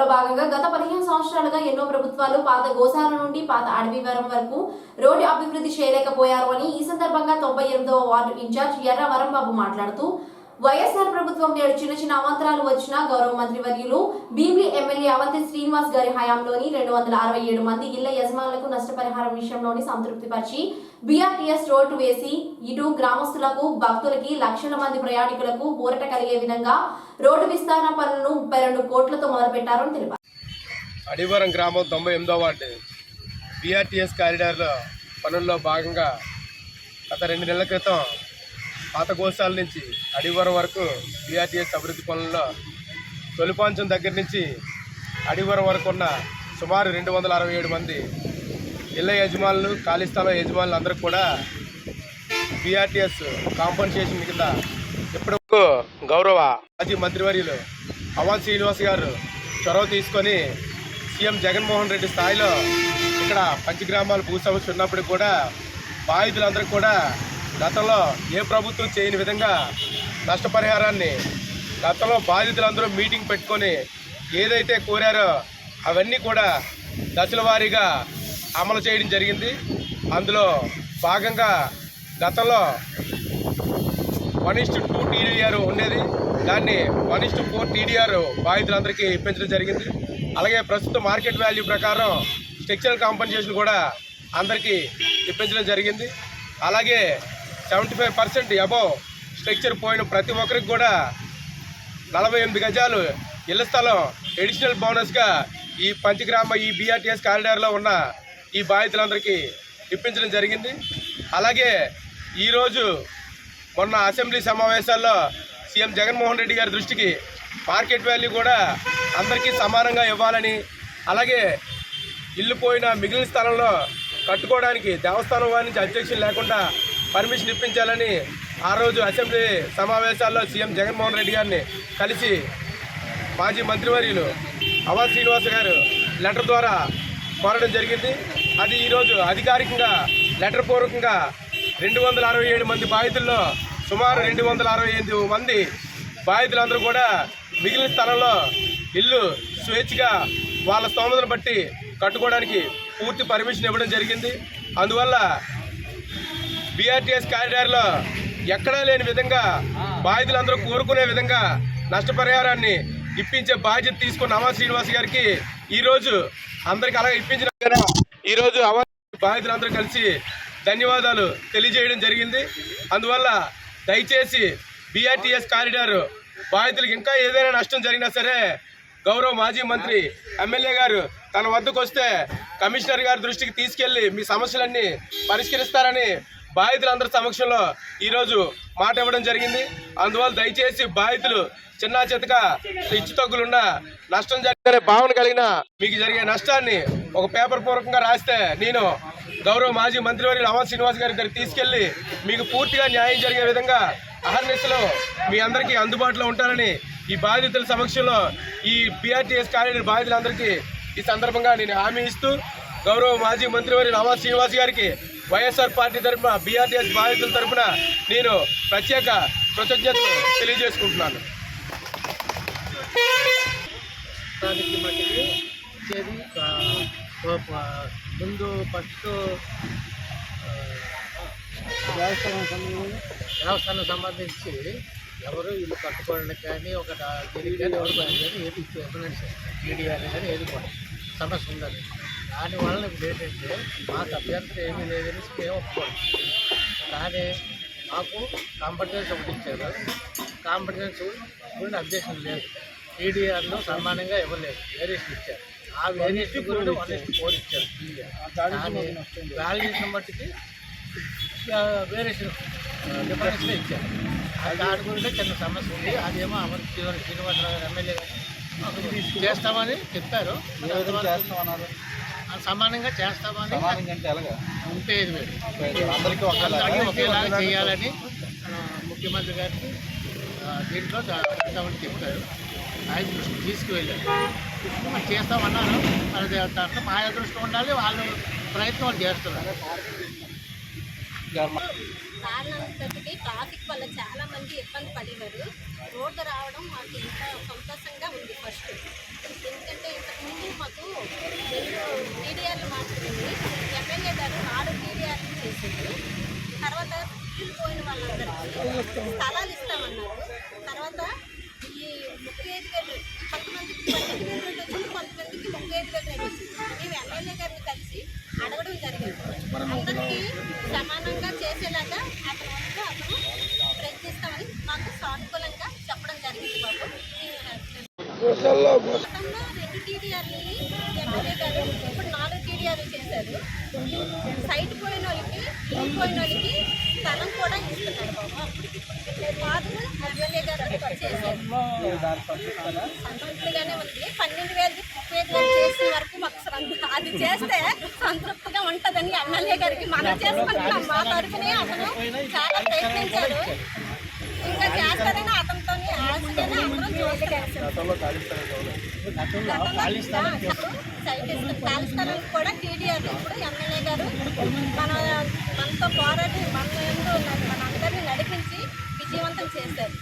విస్తరణలో భాగంగా గత పదిహేను సంవత్సరాలుగా ఎన్నో ప్రభుత్వాలు పాత గోశాల నుండి పాత అడవివరం వరకు రోడ్డు అభివృద్ధి చేయలేకపోయారు అని ఈ సందర్భంగా తొంభై ఎనిమిదవ వార్డు ఇన్ఛార్జ్ ఎర్ర వరంబాబు మాట్లాడుతూ వైఎస్ఆర్ ప్రభుత్వం నేడు చిన్న చిన్న అవాంతరాలు వచ్చిన గౌరవ మంత్రి వర్యులు భీమిలి ఎమ్మెల్యే అవంతి శ్రీనివాస్ గారి హయాంలోని రెండు వందల అరవై ఏడు మంది ఇళ్ళ యజమానులకు నష్టపరిహారం విషయంలోని సంతృప్తిపరిచి బీఆర్టీఎస్ రోడ్డు వేసి ఇటు గ్రామస్తులకు భక్తులకి లక్షల మంది ప్రయాణికులకు ఊరట కలిగే విధంగా రోడ్డు విస్తరణ పనులను ముప్పై రెండు కోట్లతో మొదలుపెట్టారని తెలిపారు. అడివరం గ్రామం తొంభై ఎనిమిదో వార్డు బీఆర్టీఎస్ కారిడార్లో పనుల్లో భాగంగా గత రెండు నెలల క్రితం పాత గోశాల నుంచి అడివరం వరకు బీఆర్టీఎస్ అభివృద్ధి పనుల్లో తొలిపాంచం దగ్గర నుంచి అడివరం వరకు ఉన్న సుమారు రెండు వందల అరవై ఏడు మంది ఇళ్ళ యజమానులు ఖాళీ స్థలం యజమానులు అందరూ కూడా బీఆర్టీఎస్ కాంపన్సేషన్ కింద ఇప్పటివరకు గౌరవ మాజీ మంత్రివర్యులు పవన్ శ్రీనివాస్ గారు చొరవ తీసుకొని సీఎం జగన్మోహన్ రెడ్డి స్థాయిలో ఇక్కడ పంచగ్రామాలు భూ సమస్య ఉన్నప్పుడు కూడా బాధితులందరూ కూడా గతంలో ఏ ప్రభుత్వం చేయని విధంగా నష్టపరిహారాన్ని గతంలో బాధితులందరూ మీటింగ్ పెట్టుకొని ఏదైతే కోరారో అవన్నీ కూడా దశల వారీగా అమలు చేయడం జరిగింది. అందులో భాగంగా గతంలో వన్ ఇస్ టూ టీడీఆర్ ఉండేది. దాన్ని వన్ ఇస్ ఫోర్ టీడీఆర్ బాధితులందరికీ ఇప్పించడం జరిగింది. అలాగే ప్రస్తుత మార్కెట్ వాల్యూ ప్రకారం స్ట్రక్చరల్ కాంపన్సేషన్ కూడా అందరికీ ఇప్పించడం జరిగింది. అలాగే seventy five percent above structure పోయిన ప్రతి ఒక్కరికి కూడా నలభై ఎనిమిది గజాలు ఇళ్ళ స్థలం ఎడిషనల్ బోనస్గా ఈ పంచగ్రామ ఈ బీఆర్టీఎస్ కారిడార్లో ఉన్న ఈ బాధితులందరికీ ఇప్పించడం జరిగింది. అలాగే ఈరోజు మొన్న అసెంబ్లీ సమావేశాల్లో సీఎం జగన్మోహన్ రెడ్డి గారి దృష్టికి మార్కెట్ వాల్యూ కూడా అందరికీ సమానంగా ఇవ్వాలని అలాగే ఇల్లు పోయిన మిగిలిన స్థలంలో కట్టుకోవడానికి దేవస్థానం వారి నుంచి అధ్యక్షులు లేకుండా పర్మిషన్ ఇప్పించాలని ఆ రోజు అసెంబ్లీ సమావేశాల్లో సీఎం జగన్మోహన్ రెడ్డి గారిని కలిసి మాజీ మంత్రివర్యులు అవా శ్రీనివాస్ గారు లెటర్ ద్వారా కోరడం జరిగింది. అది ఈరోజు అధికారికంగా లెటర్ పూర్వకంగా రెండు వందల అరవై ఏడు మంది బాధితుల్లో సుమారు రెండు వందల అరవై ఎనిమిది మంది బాధితులందరూ కూడా మిగిలిన స్థలంలో ఇల్లు స్వేచ్ఛగా వాళ్ళ స్తోమతను బట్టి కట్టుకోవడానికి పూర్తి పర్మిషన్ ఇవ్వడం జరిగింది. అందువల్ల బీఆర్టీఎస్ కారిడార్లో ఎక్కడా లేని విధంగా బాధితులందరూ కోరుకునే విధంగా నష్టపరిహారాన్ని ఇప్పించే బాధ్యత తీసుకున్న అమా శ్రీనివాస్ గారికి ఈరోజు అందరికి అలాగే ఇప్పించిన ఈరోజు అమా బాధితులందరూ కలిసి ధన్యవాదాలు తెలియజేయడం జరిగింది. అందువల్ల దయచేసి బీఆర్టీఎస్ కారిడార్ బాధితులకు ఇంకా ఏదైనా నష్టం జరిగినా సరే గౌరవ మాజీ మంత్రి ఎమ్మెల్యే గారు తన వద్దకు వస్తే కమిషనర్ గారి దృష్టికి తీసుకెళ్ళి మీ సమస్యలన్నీ పరిష్కరిస్తారని బాధితులందరి సమక్షంలో ఈరోజు మాట ఇవ్వడం జరిగింది. అందువల్ల దయచేసి బాధితులు చిన్న చితక ఇచ్చు తగ్గులున్న నష్టం జరిగే భావన కలిగిన మీకు జరిగే నష్టాన్ని ఒక పేపర్ పూర్వకంగా రాస్తే నేను గౌరవ మాజీ మంత్రివర్యులు అమర్ శ్రీనివాస్ గారి దగ్గరికి తీసుకెళ్ళి మీకు పూర్తిగా న్యాయం జరిగే విధంగా అహర్నిశలో మీ అందరికీ అందుబాటులో ఉంటానని ఈ బాధితుల సమక్షంలో ఈ బీఆర్టీఎస్ కాలేజీ బాధితులందరికీ ఈ సందర్భంగా నేను హామీ ఇస్తూ గౌరవ మాజీ మంత్రివర్యులు అమర్ శ్రీనివాస్ గారికి వైఎస్ఆర్ పార్టీ తరఫున బీఆర్టీఎస్ బాధితుల తరఫున నేను ప్రత్యేక కృతజ్ఞతలు తెలియజేసుకుంటున్నాను. దానికి ముందు ఫస్ట్ దేవస్థానం సంబంధించి దేవస్థానం సంబంధించి ఎవరు ఇల్లు కట్టుకోవడానికి కానీ ఒక తెలివి కానీ ఎవరు కానీ ఏది ఇవ్వలేదు సార్ మీడియా కానీ ఏది కూడా సమస్య ఉందండి దానివల్ల ఇప్పుడు ఏంటంటే మాకు అభ్యంతరం ఏమీ లేదని మేము ఒప్పుకోండి కానీ మాకు కాంపిటెన్స్ ఒకటి ఇచ్చారు. కాంపిటెన్స్ గురించి అబ్జెక్షన్ లేదు. టీడీఆర్లో సమానంగా ఇవ్వలేదు. వేరియేషన్ ఇచ్చారు. ఆ వేరియేషన్ కూడా వన్ ఇస్ట్ ఫోర్ ఇచ్చారు. కానీ వాల్యుయేషన్ మట్టికి వేరియేషన్ డిఫరెన్స్గా ఇచ్చారు. ఆ దాని గురించి చిన్న సమస్య ఉంది. అదేమో అమర్ శ్రీనివాస శ్రీనివాసరావు గారు ఎమ్మెల్యే గారు చేస్తామని చెప్పారు. ఆ సమానంగా చేస్తామని. అందరికీ ఒకేలాగా చేయాలని ముఖ్యమంత్రి గారికి దీంట్లో చేస్తామని చెప్పారు. ఆయన దృష్టికి తీసుకువెళ్ళారు. మరి చేస్తామన్నారు. అది దాంట్లో మా దృష్టి ఉండాలి వాళ్ళు ప్రయత్నం వాళ్ళు చేస్తున్నారు కారణంతటికి ట్రాఫిక్ వల్ల చాలా మంది ఇబ్బంది పడేవారు రోడ్డు రావడం మాకు ఎంత సంతోషంగా ఉంది ఫస్ట్. స్థలాలు ఇస్తామన్నారు. తర్వాత ఈ ముప్పై ఐదు గంటలు కొంతమందికి పన్నెండు వేల రెండు వచ్చింది కొంతమందికి ముప్పై ఐదు గంటలు రెండు వచ్చింది మేము ఎమ్మెల్యే గారిని కలిసి అడగడం జరిగింది. అందరికీ సమానంగా చేసేలాగా అతను అతను ప్రయత్నిస్తామని మాకు సానుకూలంగా చెప్పడం జరిగింది బాబు. రెండు టీడీఆర్ని ఎమ్మెల్యే గారు ఇప్పుడు నాలుగు టీడీఆర్లు చేశారు. సైట్ పోయిన వాళ్ళకి పోయిన వాళ్ళకి స్థలం కూడా ఇస్తున్నాడు బాబు కాదు ఎమ్మెల్యే గారు సంతృప్తిగానే ఉంది పన్నెండు వేలది ముప్పై వేలు చేసిన వరకు మాకు అది చేస్తే సంతృప్తిగా ఉంటుందని ఎమ్మెల్యే గారికి మనం చేసుకుంటున్నాం మా తరఫునే అతను చాలా ప్రయత్నించారు ఇంకా చేస్తారని అతనితో ఆశగానే అందరం కాలుస్తానికి కూడా టీడీఆర్ ఇప్పుడు ఎమ్మెల్యే గారు మన మనతో పోరాడి మన మన అందరినీ నడిపించి విజయవంతం చేశారు.